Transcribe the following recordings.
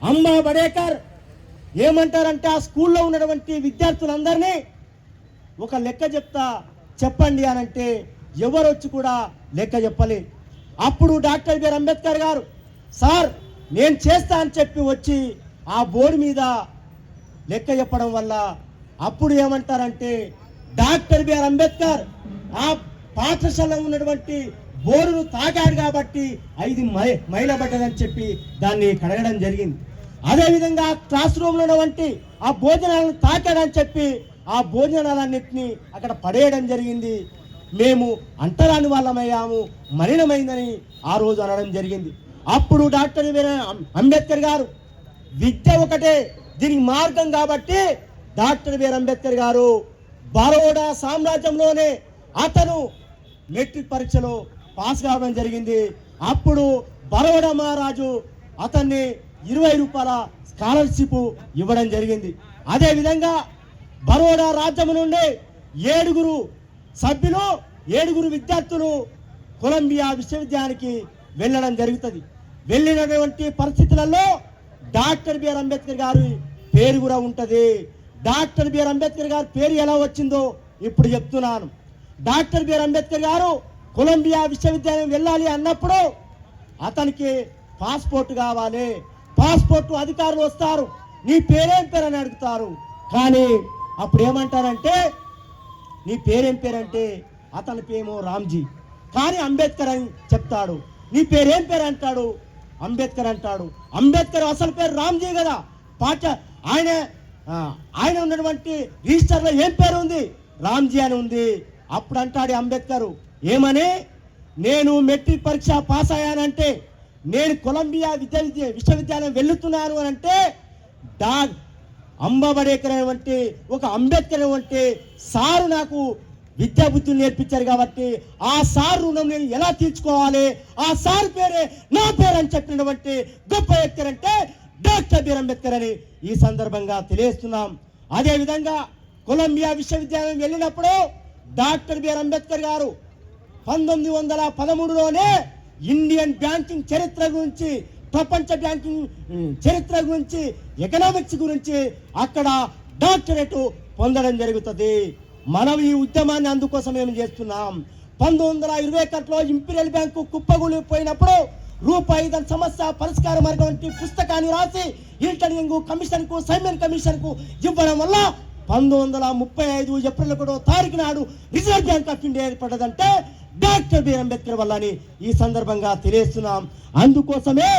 అంబా బడేకర్ ఏమంటారంటే ఆ స్కూల్లో ఉన్నటువంటి విద్యార్థులందరినీ ఒక లెక్క చెప్తా చెప్పండి అని అంటే ఎవరు వచ్చి కూడా లెక్క చెప్పలే. అప్పుడు డాక్టర్ బిఆర్ అంబేద్కర్ గారు సార్ నేను చేస్తా అని చెప్పి వచ్చి ఆ బోర్డు మీద లెక్క చెప్పడం వల్ల అప్పుడు ఏమంటారంటే డాక్టర్ బిఆర్ అంబేద్కర్ ఆ పాఠశాలలో ఉన్నటువంటి బోరును తాకాడు కాబట్టి ఐదు మై మైలబడ్డదని చెప్పి దాన్ని కడగడం జరిగింది. అదేవిధంగా క్లాస్ రూమ్లో ఉన్నటువంటి ఆ భోజనాలను తాకాడని చెప్పి ఆ భోజనాలన్నింటినీ అక్కడ పడేయడం జరిగింది. మేము అంటరాని వాళ్ళమయ్యాము మలినమైందని ఆ రోజు అనడం జరిగింది. అప్పుడు డాక్టర్ అంబేద్కర్ గారు విద్య ఒకటే దీనికి మార్గం కాబట్టి డాక్టర్ బిఆర్ అంబేద్కర్ గారు బరోడా సామ్రాజ్యంలోనే అతను మెట్రిక్ పరీక్షలో పాస్ కావడం జరిగింది. అప్పుడు బరోడా మహారాజు అతన్ని ఇరవై రూపాయల స్కాలర్షిప్ ఇవ్వడం జరిగింది. అదేవిధంగా బరోడా రాజ్యం నుండి ఏడుగురు సభ్యులు ఏడుగురు విద్యార్థులు కొలంబియా విశ్వవిద్యాలయానికి వెళ్ళడం జరుగుతుంది. వెళ్ళినటువంటి పరిస్థితులలో డాక్టర్ బిఆర్ అంబేద్కర్ గారి పేరు కూడా ఉంటుంది. డాక్టర్ బిఆర్ అంబేద్కర్ గారి పేరు ఎలా వచ్చిందో ఇప్పుడు చెప్తున్నాను. డాక్టర్ బిఆర్ అంబేద్కర్ గారు కొలంబియా విశ్వవిద్యాలయం వెళ్ళాలి అన్నప్పుడు అతనికి పాస్పోర్ట్ కావాలి. పాస్పోర్ట్ అధికారులు వస్తారు. నీ పేరేం పేరు అని అడుగుతారు. కానీ అప్పుడు ఏమంటారంటే నీ పేరేం పేరంటే అతని పేమో రామ్జీ. కానీ అంబేద్కర్ అని చెప్తాడు. నీ పేరేం పేరు అంటాడు? అంబేద్కర్ అంటాడు. అంబేద్కర్ అసలు పేరు రామ్జీ కదా. పాఠ ఆయన ఆయన ఉన్నటువంటి రిజిస్టర్లో ఏం పేరు ఉంది? రామ్జీ అని ఉంది. అప్పుడు అంటాడు అంబేద్కర్ ఏమని? నేను మెట్రిక్ పరీక్ష పాస్ అయ్యానంటే నేను కొలంబియా విద్య విశ్వవిద్యాలయం వెళ్తున్నాను అని అంటే డా అంబబడేకర్ వంటి ఒక అంబేద్కర్ వంటి సారు నాకు విద్యా బుద్ధులు నేర్పించారు కాబట్టి ఆ సార్ రుణం నేను ఎలా తీర్చుకోవాలి? ఆ సార్ పేరే నా పేరు అని చెప్పినటువంటి గొప్ప వ్యక్తి అంటే డాక్టర్ బీర్ అంబేద్కర్ అని ఈ సందర్భంగా తెలియజేస్తున్నాం. అదేవిధంగా కొలంబియా విశ్వవిద్యాలయం వెళ్ళినప్పుడు డాక్టర్ బిఆర్ అంబేద్కర్ గారు పంతొమ్మిది వందల పదమూడులోనే ఇండియన్ బ్యాంకింగ్ చరిత్ర గురించి ప్రపంచ బ్యాంకింగ్ చరిత్ర గురించి ఎకనామిక్స్ గురించి అక్కడ డాక్టరేట్ పొందడం జరుగుతుంది. మనం ఈ ఉద్యమాన్ని అందుకోసం ఏం చేస్తున్నాం? పంతొమ్మిది వందల ఇరవై ఒకటిలో ఇంపీరియల్ బ్యాంకు కుప్పగూలిపోయినప్పుడు రూపాయి దాని సమస్య పరిష్కార మార్గం వంటి పుస్తకాన్ని రాసి ఇంటర్నింగ్ కమిషన్కు కమిషన్కు సైమన్ కమిషన్కు ఇవ్వడం వల్ల పంతొమ్మిది వందల ముప్పై ఐదు ఏప్రిల్ ఒకటో తారీఖు నాడు రిజర్వ్ బ్యాంక్ ఆఫ్ ఇండియా ఏర్పడ్డదంటే డాక్టర్ బి అంబేద్కర్ వల్ల అని ఈ సందర్భంగా తెలియస్తున్నాం అందుకోసమే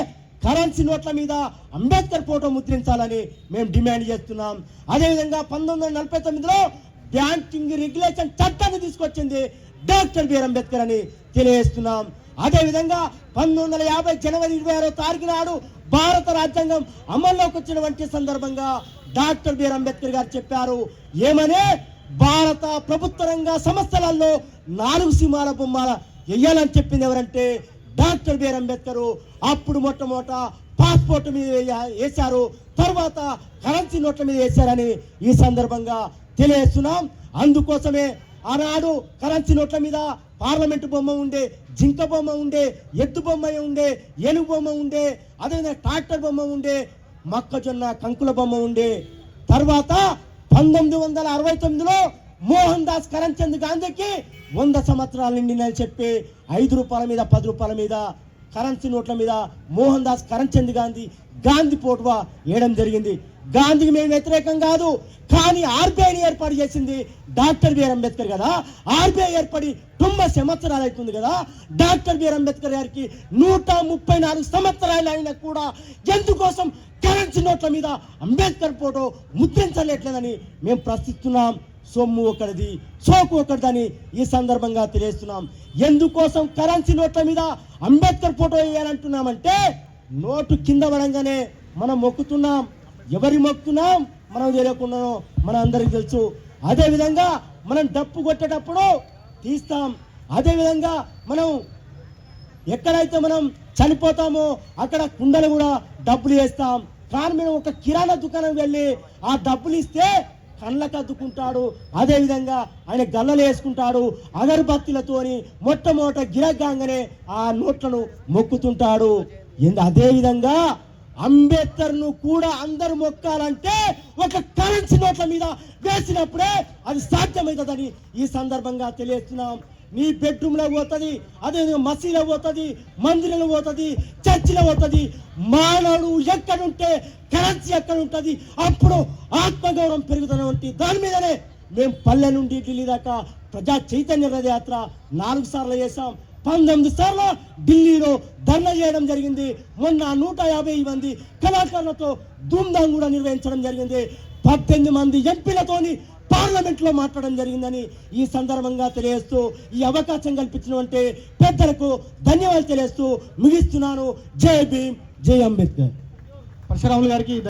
కరెన్సీ నోట్ల మీద అంబేద్కర్ ఫోటో ముద్రించాలని మేము డిమాండ్ చేస్తున్నాం. అదేవిధంగా పంతొమ్మిది వందల నలభై తొమ్మిదిలో బ్యాంకింగ్ రెగ్యులేషన్ చట్టాన్ని తీసుకొచ్చింది డాక్టర్ బిఆర్ అంబేద్కర్ అని తెలియజేస్తున్నాం. అదేవిధంగా పంతొమ్మిది వందల యాభై జనవరి ఇరవై ఆరో తారీఖు నాడు భారత రాజ్యాంగం అమల్లోకి వచ్చినటువంటి సందర్భంగా డాక్టర్ బిఆర్ అంబేద్కర్ గారు చెప్పారు. ఏమనే? భారత ప్రభుత్వ రంగ సంస్థలలో నాలుగు సింహాల బొమ్మల వేయాలని చెప్పింది ఎవరంటే డాక్టర్ బిఆర్ అంబేద్కర్. అప్పుడు మొట్టమొదట పాస్పోర్ట్ మీద వేయ- వేశారు. తర్వాత కరెన్సీ నోట్ల మీద వేశారని ఈ సందర్భంగా తెలియజేస్తున్నాం. అందుకోసమే ఆనాడు కరెన్సీ నోట్ల మీద పార్లమెంటు బొమ్మ ఉండే జింక బొమ్మ ఉండే ఎద్దు బొమ్మ ఉండే ఏనుగు బొమ్మ ఉండే అదేవిధంగా ట్రాక్టర్ బొమ్మ ఉండే మొక్కజొన్న కంకుల బొమ్మ ఉండే. తర్వాత పంతొమ్మిది వందల అరవై తొమ్మిదిలో మోహన్ దాస్ కరణ్చంద్ గాంధీకి వంద సంవత్సరాలు నిండినని చెప్పి ఐదు రూపాయల మీద పది రూపాయల మీద కరెన్సీ నోట్ల మీద మోహన్ దాస్ కరణ్చంద్ గాంధీ గాంధీ పోటువా వేయడం జరిగింది. గాంధీకి మేము వ్యతిరేకం కాదు కానీ ఆర్బీఐని ఏర్పాటు చేసింది డాక్టర్ బిఆర్ అంబేద్కర్ కదా. ఆర్బీఐ ఏర్పడి తొంభై సంవత్సరాలు అవుతుంది కదా. డాక్టర్ బిఆర్ అంబేద్కర్ గారికి నూట ముప్పై నాలుగు సంవత్సరాలు అయినా కూడా ఎందుకోసం కరెన్సీ నోట్ల మీద అంబేద్కర్ ఫోటో ముద్రించలేట్లేదని మేము ప్రశ్నిస్తున్నాం. సొమ్ము ఒకటిది సోకు ఒకటిదని ఈ సందర్భంగా తెలియస్తున్నాం ఎందుకోసం కరెన్సీ నోట్ల మీద అంబేద్కర్ ఫోటో వేయాలంటున్నామంటే నోటు కింద పడంగానే మనం మొక్కుతున్నాం. ఎవరి మొక్కున మనం తెలియకుండానో మన అందరికి తెలుసు. అదే విధంగా మనం డప్పు కొట్టేటప్పుడు తీస్తాం. అదే విధంగా మనం ఎక్కడైతే మనం చనిపోతామో అక్కడ కుండలు కూడా డబ్బులు వేస్తాం. కానీ మనం ఒక కిరాణా దుకాణం వెళ్ళి ఆ డబ్బులు ఇస్తే కళ్ళకు అద్దుకుంటాడు అదే విధంగా ఆయన గల్లలు వేసుకుంటాడు. అగరబత్తులతోని మొట్టమొదట గిరగ్గానే ఆ నోట్లను మొక్కుతుంటాడు. అదేవిధంగా అదే విధంగా అంబేద్కర్ను కూడా అందరు మొక్కాలంటే ఒక కరెన్సీ నోట్ల మీద వేసినప్పుడే అది సాధ్యమవుతుందని ఈ సందర్భంగా తెలియజేస్తున్నాం. నీ బెడ్రూమ్లో పోతుంది అదే మసీలో పోతుంది మందిరంలో పోతుంది చర్చిలో పోతుంది మానవుడు ఎక్కడుంటే కరెన్సీ ఎక్కడ ఉంటుంది అప్పుడు ఆత్మగౌరవం పెరుగుతున్నటువంటి దాని మీదనే మేము పల్లె నుండి ఢిల్లీ దాకా ప్రజా చైతన్య రథయాత్ర నాలుగు సార్లు చేసాం పంతొమ్మిది సార్లు ఢిల్లీలో ధర్నా చేయడం జరిగింది. మొన్న నూట యాభై మంది కళాకారులతో ధూమ్ధాం కూడా నిర్వహించడం జరిగింది. పద్దెనిమిది మంది ఎంపీలతోని పార్లమెంట్లో మాట్లాడడం జరిగిందని ఈ సందర్భంగా తెలియజేస్తూ ఈ అవకాశం కల్పించినటువంటి పెద్దలకు ధన్యవాదాలు తెలియజేస్తూ ముగిస్తున్నాను. జై భీమ్ జై అంబేద్కర్. పరశురాములు గారికి